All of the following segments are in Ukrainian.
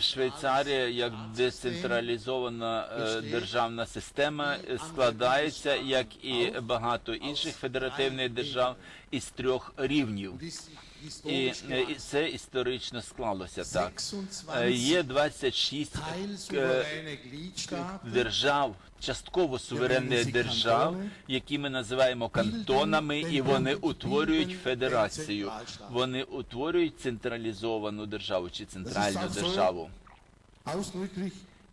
Швейцарія як децентралізована е, державна система е, складається, як і багато інших федеративних держав, із трьох рівнів. І, е, це історично склалося так. Е, Є 26 е, держав, частково суверенних держав, які ми називаємо кантонами, і вони утворюють федерацію. Вони утворюють централізовану державу чи центральну державу.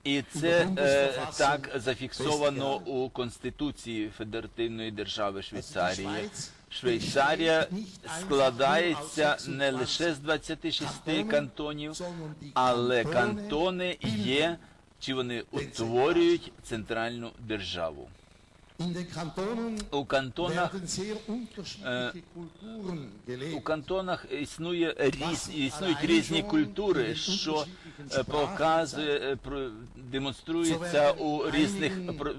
І це е, так зафіксовано у Конституції Федеративної держави Швейцарії. Швейцарія складається не лише з 26 кантонів, але кантони є, чи вони утворюють центральну державу. У кантонах е, у кантонах існує різ, існують різні культури, що е, показує, е, про- демонструється у різних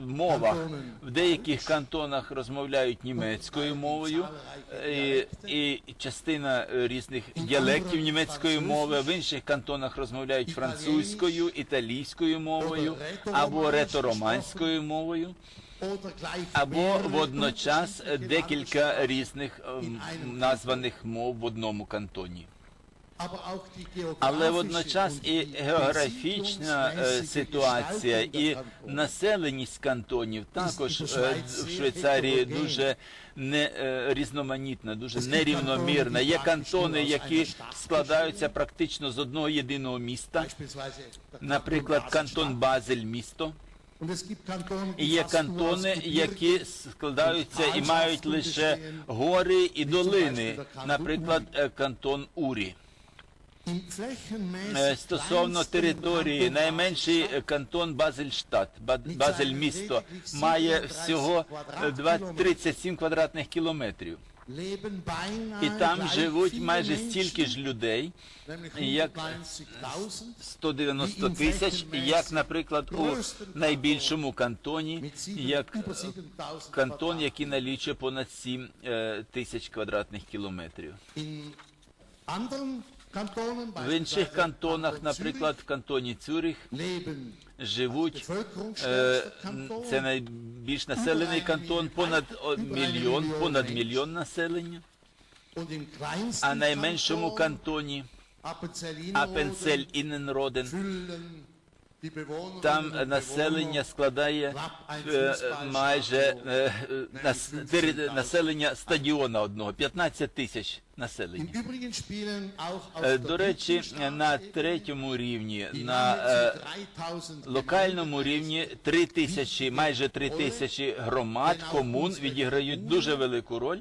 мовах. В деяких кантонах розмовляють німецькою мовою, е, і частина е, різних діалектів німецької мови. В інших кантонах розмовляють французькою, італійською мовою або ретороманською мовою. Або водночас декілька різних ем, названих мов в одному кантоні. Але водночас і географічна е, ситуація, і населеність кантонів також е, в Швейцарії дуже не е, різноманітна, дуже нерівномірна. Є кантони, які складаються практично з одного єдиного міста, наприклад, кантон Базель місто. І є кантони, які складаються і мають лише гори і долини, наприклад, кантон Урі. Е, Стосовно території, найменший е, кантон Базельштат, Ба- Базель місто, має всього е, два- 37 квадратних кілометрів. І там живуть майже стільки ж людей, як 190 тисяч, як, наприклад, у найбільшому кантоні, як е, кантон, який налічує понад 7 е, тисяч квадратних кілометрів. В інших кантонах, наприклад, в кантоні Цюрих, живуть е, це найбільш населений кантон, понад мільйон, понад мільйон населення. А найменшому кантоні Апенцель Інненроден, там населення складає е, майже е, населення стадіона одного, 15 тисяч населення. Е, До речі, на третьому рівні, на е, локальному рівні 3 тисячі, майже 3 тисячі громад, комун відіграють дуже велику роль,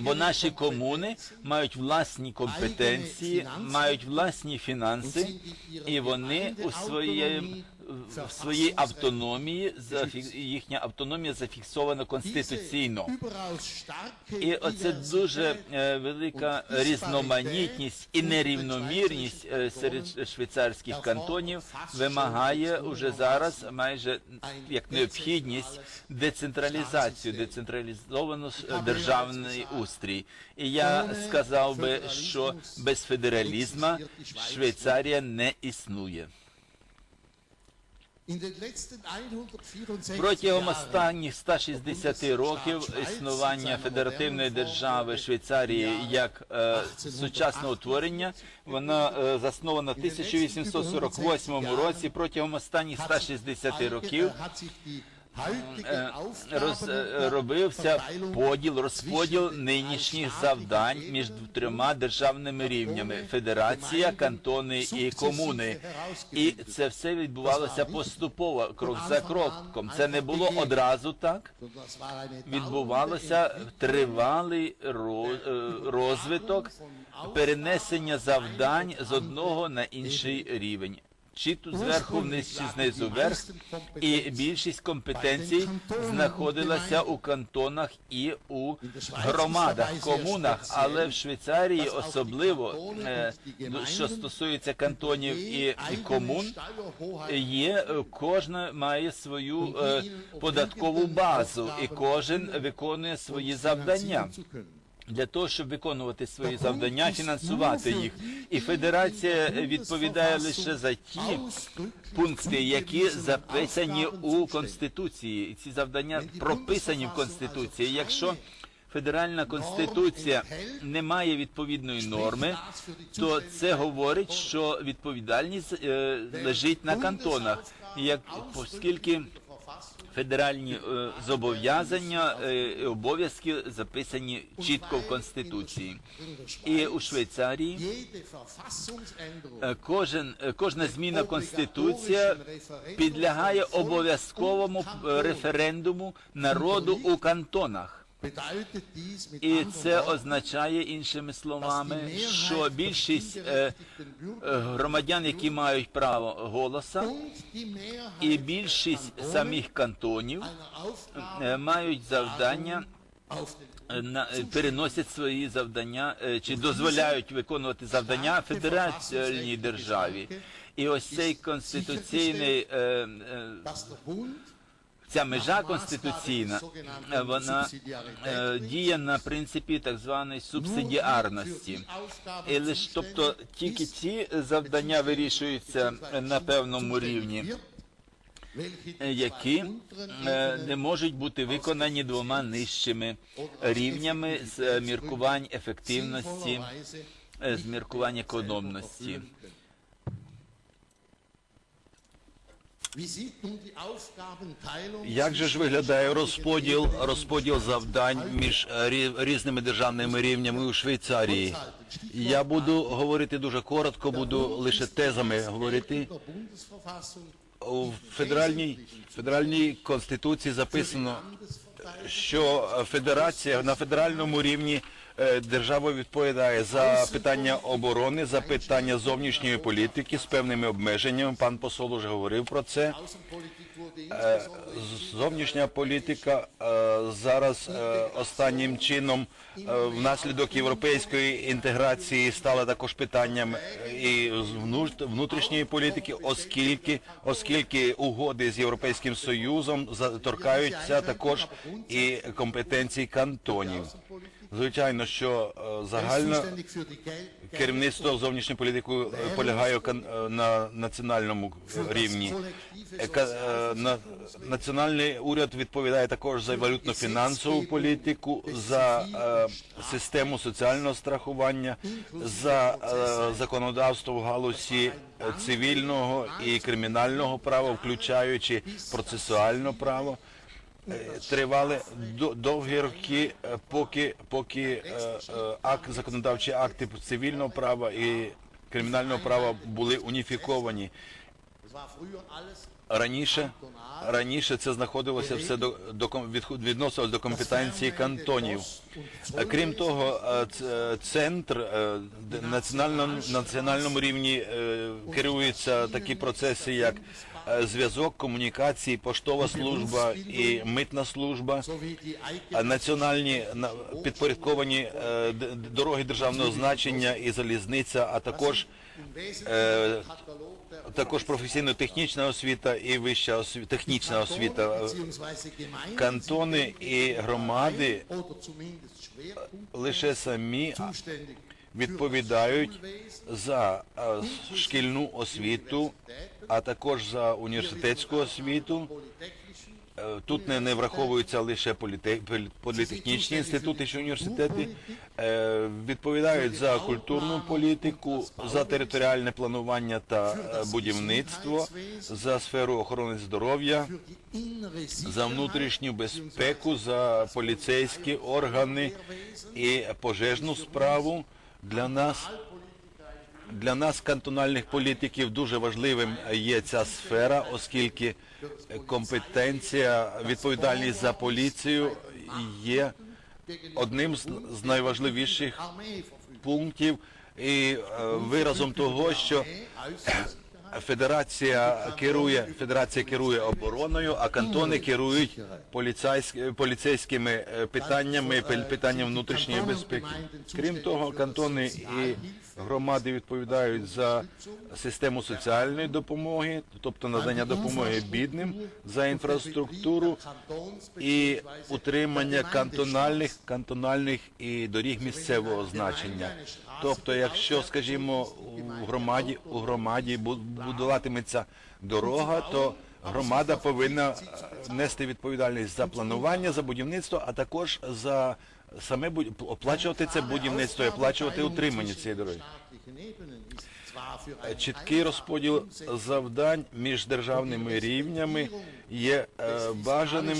бо наші комуни мають власні компетенції, мають власні фінанси, і вони у своєму в своїй автономії їхня автономія зафіксована конституційно. І оце дуже е, велика різноманітність і нерівномірність е, серед швейцарських кантонів вимагає уже зараз майже як необхідність децентралізацію, децентралізовану е, державний устрій. І я сказав би, що без федералізму Швейцарія не існує. Протягом останніх 160 років існування федеративної держави Швейцарії як е, сучасного утворення, вона е, заснована в 1848 році. Протягом останніх 160 років роз, е, робився поділ, розподіл нинішніх завдань між трьома державними рівнями: федерація, кантони і комуни. І це все відбувалося поступово, крок за кроком. Це не було одразу так. Відбувалося тривалий е, розвиток перенесення завдань з одного на інший рівень. Чи тут зверху вниз, чи знизу вверх, і більшість компетенцій знаходилася у кантонах і у громадах, комунах, але в Швейцарії особливо, е, що стосується кантонів і і комун, є е, кожна має свою е, податкову базу, і кожен виконує свої завдання. Для того, щоб виконувати свої завдання, фінансувати їх. І федерація відповідає лише за ті пункти, які записані у конституції. І ці завдання прописані в конституції. Якщо федеральна конституція не має відповідної норми, то це говорить, що відповідальність е, лежить на кантонах, як оскільки федеральні е, зобов'язання е, обов'язки записані чітко в конституції. І у Швейцарії е, кожен е, кожна зміна конституція підлягає обов'язковому е, референдуму народу у кантонах. І це означає іншими словами, що більшість е, е, громадян, які мають право голоса, і більшість самих кантонів е, мають завдання на переносять свої завдання е, чи дозволяють виконувати завдання федеральній державі. І ось цей конституційний е, е, ця межа конституційна, е, вона е, діє на принципі так званої субсидіарності. І лише тобто тільки ці завдання вирішуються на певному рівні, які е, не можуть бути виконані двома нижчими рівнями з міркувань ефективності, з міркувань економності. Як же ж виглядає розподіл, розподіл завдань між е, рі- різними державними рівнями у Швейцарії? Я буду говорити дуже коротко, буду лише тезами говорити. У федеральній, федеральній конституції записано, що федерація на федеральному рівні держава відповідає за питання оборони, за питання зовнішньої політики з певними обмеженнями. Пан посол уже говорив про це. Е, Зовнішня політика е, зараз е, останнім чином е, внаслідок європейської інтеграції стала також питанням е, і внутрішньої політики, оскільки оскільки угоди з європейським союзом торкаються також і компетенцій кантонів. Звичайно, що е, загально керівництво зовнішньої політики е, полягає е, на національному рівні. Національний уряд відповідає також за валютно-фінансову політику, за систему соціального страхування, за законодавство в галузі цивільного і кримінального права, включаючи процесуальне право. Е, Тривали довгі роки, е, поки поки е, акт законодавчі акти цивільного права і кримінального права були уніфіковані. Раніше раніше це знаходилося все до, до відносилось до компетенції кантонів. Крім того, центр де- національному національному рівні керуються такі процеси, як зв'язок, комунікації, поштова служба і митна служба. Національні на- підпорядковані е, дороги державного значення і залізниця, а також е, також професійно-технічна освіта і вища освіта, технічна освіта. Кантони і громади лише самі відповідають за е, шкільну освіту, а також за університетську освіту. Е, Тут не, не враховуються лише політе- політехнічні інститути чи університети, Е, відповідають за культурну політику, за територіальне планування та будівництво, за сферу охорони здоров'я, за внутрішню безпеку, за поліцейські органи і пожежну справу. Для нас для нас, кантональних політиків, дуже важливим є ця сфера, оскільки компетенція, відповідальність за поліцію є одним з, найважливіших пунктів. І е, виразом того, що Федерація керує федерація керує обороною, а кантони керують поліцейськ- поліцейськими е, питаннями, пи- питанням внутрішньої безпеки. Крім того, кантони і громади відповідають за систему соціальної допомоги, тобто надання допомоги бідним, за інфраструктуру і утримання кантональних кантональних і доріг місцевого значення. Тобто, якщо, скажімо, у громаді у громаді будуватиметься дорога, то громада повинна е, нести відповідальність за планування, за будівництво, а також за саме оплачувати це будівництво і оплачувати утримання цієї дороги. Чіткий розподіл завдань між державними рівнями є е, бажаним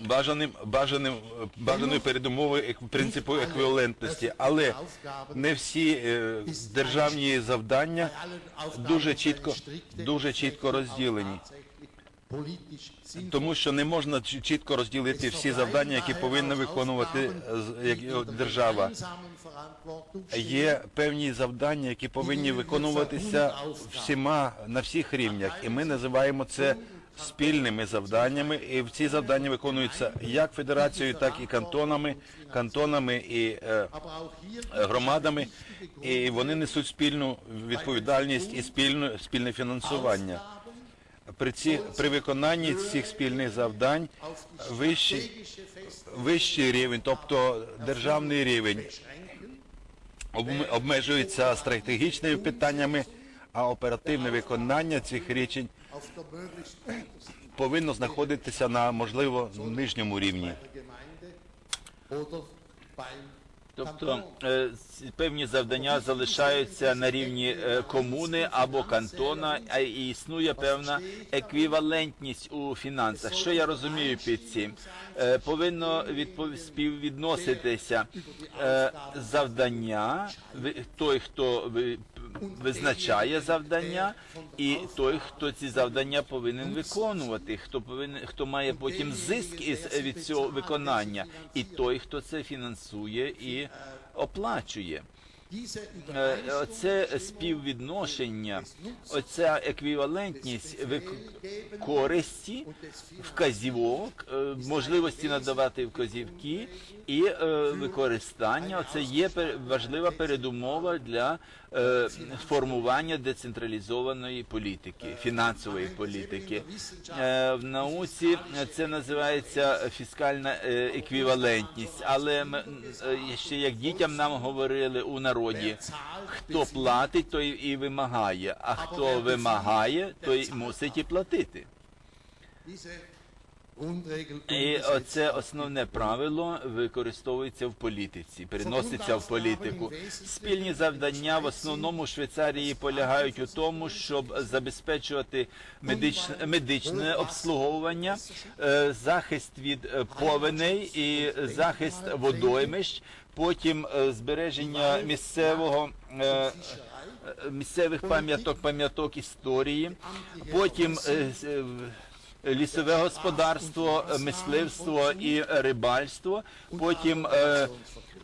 бажаним бажаним бажаною передумовою принципу еквівалентності, але не всі е, державні завдання дуже чітко дуже чітко розділені. Тому що не можна чітко розділити всі завдання, які повинна виконувати е, держава. Є певні завдання, які повинні виконуватися всіма на всіх рівнях, і ми називаємо це спільними завданнями. І ці завдання виконуються як федерацією, так і кантонами, кантонами і е, громадами, і вони несуть спільну відповідальність і спільну спільне фінансування. При ці при виконанні цих спільних завдань вищий вищий рівень, тобто державний рівень, обме- обмежується стратегічними питаннями, а оперативне виконання цих рішень повинно знаходитися на можливо нижньому рівні. Тобто е, певні завдання залишаються на рівні е, комуни або кантона, і існує певна еквівалентність у фінансах. Що я розумію під цим? Е, Повинно співвідноситися завдання, той, хто визначає завдання, і той, хто ці завдання повинен виконувати, хто повинен, хто має потім зиск із від цього виконання, і той, хто це фінансує і оплачує. Е, Оце співвідношення, оця еквівалентність користі, вказівок, е, можливості надавати вказівки і е, використання. Це є важлива передумова для формування децентралізованої політики, фінансової політики. Е, В науці це називається фіскальна е, еквівалентність, але ми, е, ще як дітям нам говорили у народі, хто платить, той і вимагає, а хто вимагає, той мусить і платити. І оце основне правило використовується в політиці, переноситься в політику. Спільні завдання в основному Швейцарії полягають у тому, щоб забезпечувати медичне, медичне обслуговування, е, захист від повеней і захист водоймищ, потім е, збереження місцевого. е, Місцевих пам'яток, пам'яток історії, потім лісове господарство, мисливство і рибальство, потім е,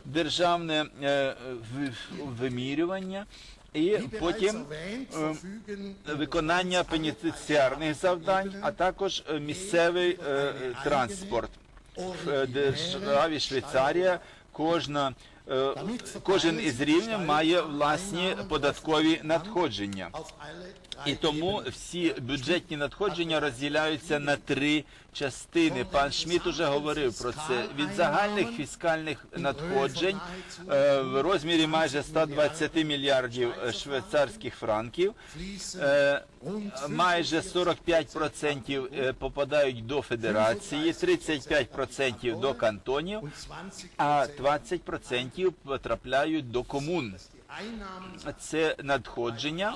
державне е, вимірювання, і потім е, виконання пенітенціарних завдань, а також місцевий транспорт. В державі Швейцарія кожна кожен із рівнів має власні податкові надходження. І тому всі бюджетні надходження розділяються на три частини. Пан Шміт уже говорив про це. Від загальних фіскальних надходжень е, в розмірі майже 120 мільярдів швейцарських франків. е, Майже 45% е, попадають до федерації, 35% до кантонів, а 20% потрапляють до комун. Це надходження.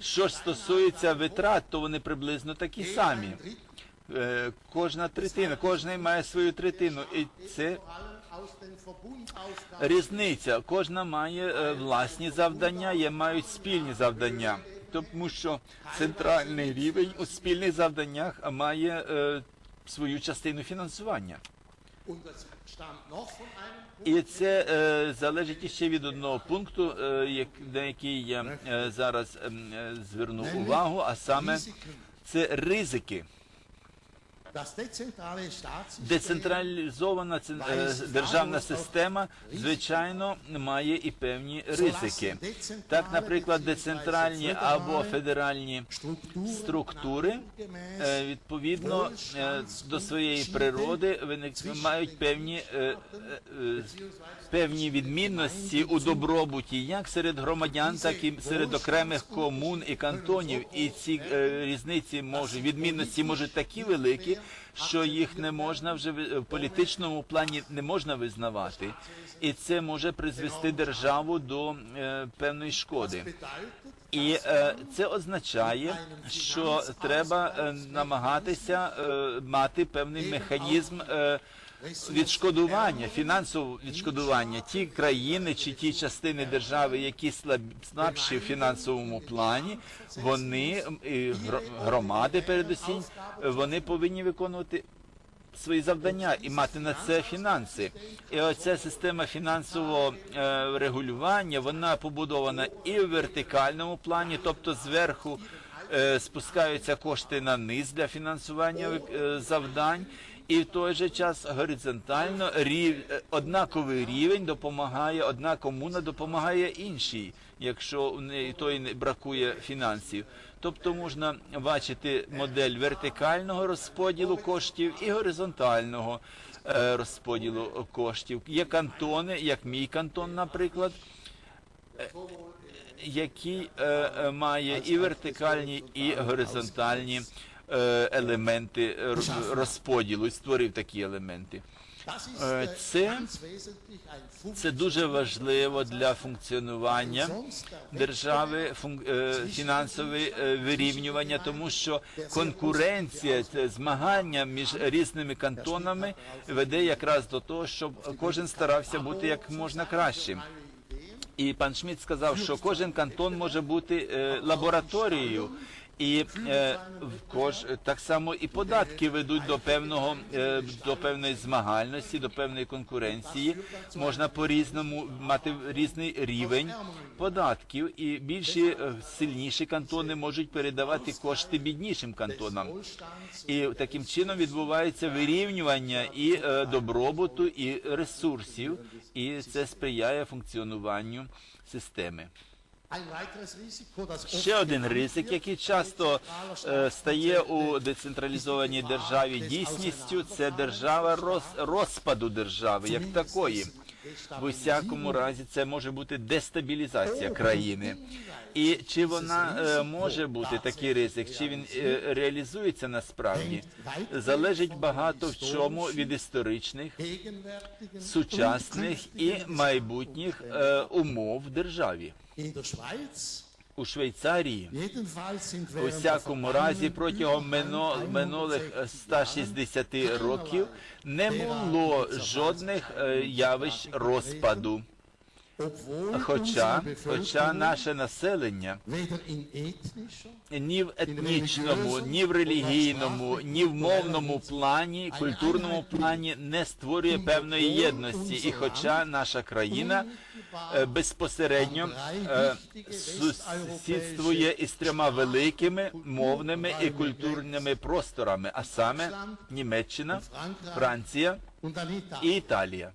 Що ж стосується витрат, то вони приблизно такі самі. Е, Кожна третина, кожен має свою третину, і це різниця. Кожна має е, власні завдання, є мають спільні завдання. Тому що центральний рівень у спільних завданнях має е, свою частину фінансування. І це е, залежить іще від одного пункту, е, як, на який я е, зараз ем, е, зверну увагу, а саме це ризики. Децентралізована державна система, звичайно, має і певні ризики. Так, наприклад, децентральні або федеральні структури відповідно до своєї природи мають певні, певні відмінності у добробуті як серед громадян, так і серед окремих комун і кантонів. І ці різниці можуть відмінності можуть такі великі, що їх не можна вже в політичному плані не можна визнавати, і це може призвести державу до е, певної шкоди. І е, це означає, що треба е, намагатися е, мати певний механізм е, відшкодування, фінансового відшкодування. Ті країни чи ті частини держави, які слаб, слабші в фінансовому плані, вони громади, передусім, вони повинні виконувати свої завдання і мати на це фінанси. І оця система фінансового е, регулювання вона побудована і в вертикальному плані, тобто зверху е, спускаються кошти на низ для фінансування е, завдань. І в той же час горизонтально рів, е, однаковий рівень допомагає, одна комуна допомагає іншій, якщо у неї той не бракує фінансів. Тобто можна бачити модель вертикального розподілу коштів і горизонтального е, розподілу коштів. Є кантони, як мій кантон, наприклад, е, який має і вертикальні, і горизонтальні елементи розподілу, і створив такі елементи. Е, Це це дуже важливо для функціонування держави, фун- е, фінансове е, вирівнювання, тому що конкуренція, змагання між різними кантонами веде якраз до того, щоб кожен старався бути як можна кращим. І пан Шмідт сказав, що кожен кантон може бути е, лабораторією. І е, кож так само і податки ведуть до певного е, до певної змагальності, до певної конкуренції. Можна по різному мати різний рівень податків, і більші е, сильніші кантони можуть передавати кошти біднішим кантонам. І таким чином відбувається вирівнювання і е, добробуту, і ресурсів, і це сприяє функціонуванню системи. Ще один ризик, який часто е, стає у децентралізованій державі дійсністю, це держава роз, розпаду держави як такої. В усякому разі, це може бути дестабілізація країни. І чи вона е, може бути такий ризик, чи він е, реалізується насправді, залежить багато в чому від історичних, сучасних і майбутніх е, умов в державі. У Швейцарії У всякому разі протягом минулих е, 160 років не було жодних явищ розпаду. Хоча, хоча наше населення ні в етнічному, ні в релігійному, ні в мовному плані, культурному плані не створює певної єдності. І хоча наша країна е, безпосередньо е, сусідствує із трьома великими мовними і культурними просторами, а саме Німеччина, Франція і Італія.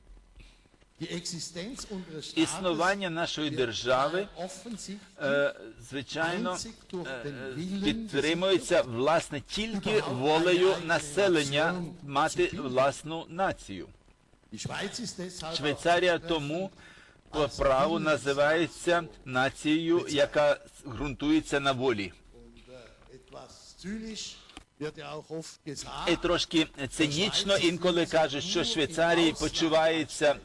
Існування нашої держави Е, звичайно, е, підтримується власне тільки волею населення мати власну націю. Швейцарія тому по праву називається нацією, яка ґрунтується на волі. äh, І трошки цинічно інколи кажуть, що Швейцарії почувається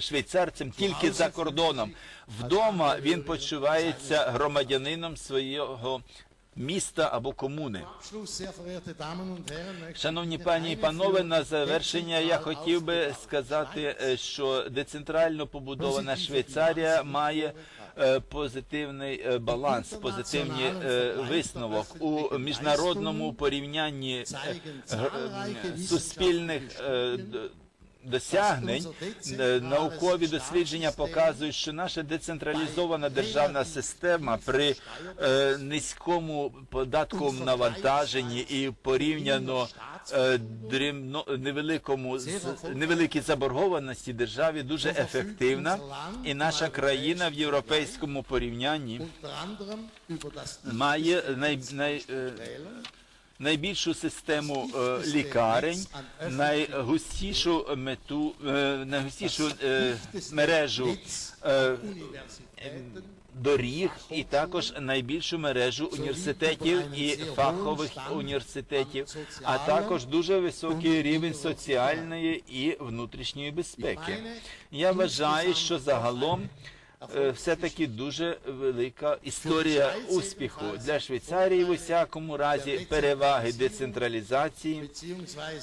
швейцарцем тільки за кордоном. Вдома він почувається громадянином свого міста або комуни. Шановні пані і панове, на завершення я хотів би сказати, е, що децентрально побудована Швейцарія має е, позитивний е, баланс, позитивний е, висновок у міжнародному порівнянні суспільних досягнень. Е, наукові дослідження показують, що наша децентралізована державна система при е, низькому податковому навантаженні і порівняно е, дрібно- невеликому невеликій заборгованості державі дуже ефективна, і наша країна в європейському порівнянні має най, най, е, найбільшу систему е, лікарень, найгустішу мету, е, найгустішу е, мережу доріг і також найбільшу мережу університетів і фахових університетів, а також дуже високий рівень соціальної і внутрішньої безпеки. Я вважаю, що загалом. Е, Все-таки дуже велика історія успіху для Швейцарії в усякому разі переваги децентралізації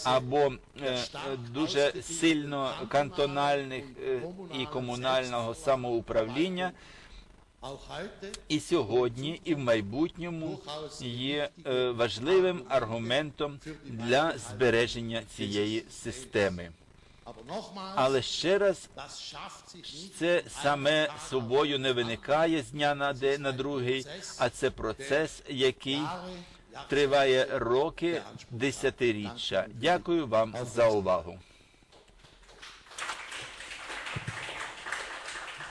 або е, дуже сильно кантональних е, і комунального самоуправління і сьогодні, і в майбутньому є важливим аргументом для збереження цієї системи. Але ще раз, це саме собою не виникає з дня на день на другий, а це процес, який триває роки, десятиріччя. Дякую вам за увагу.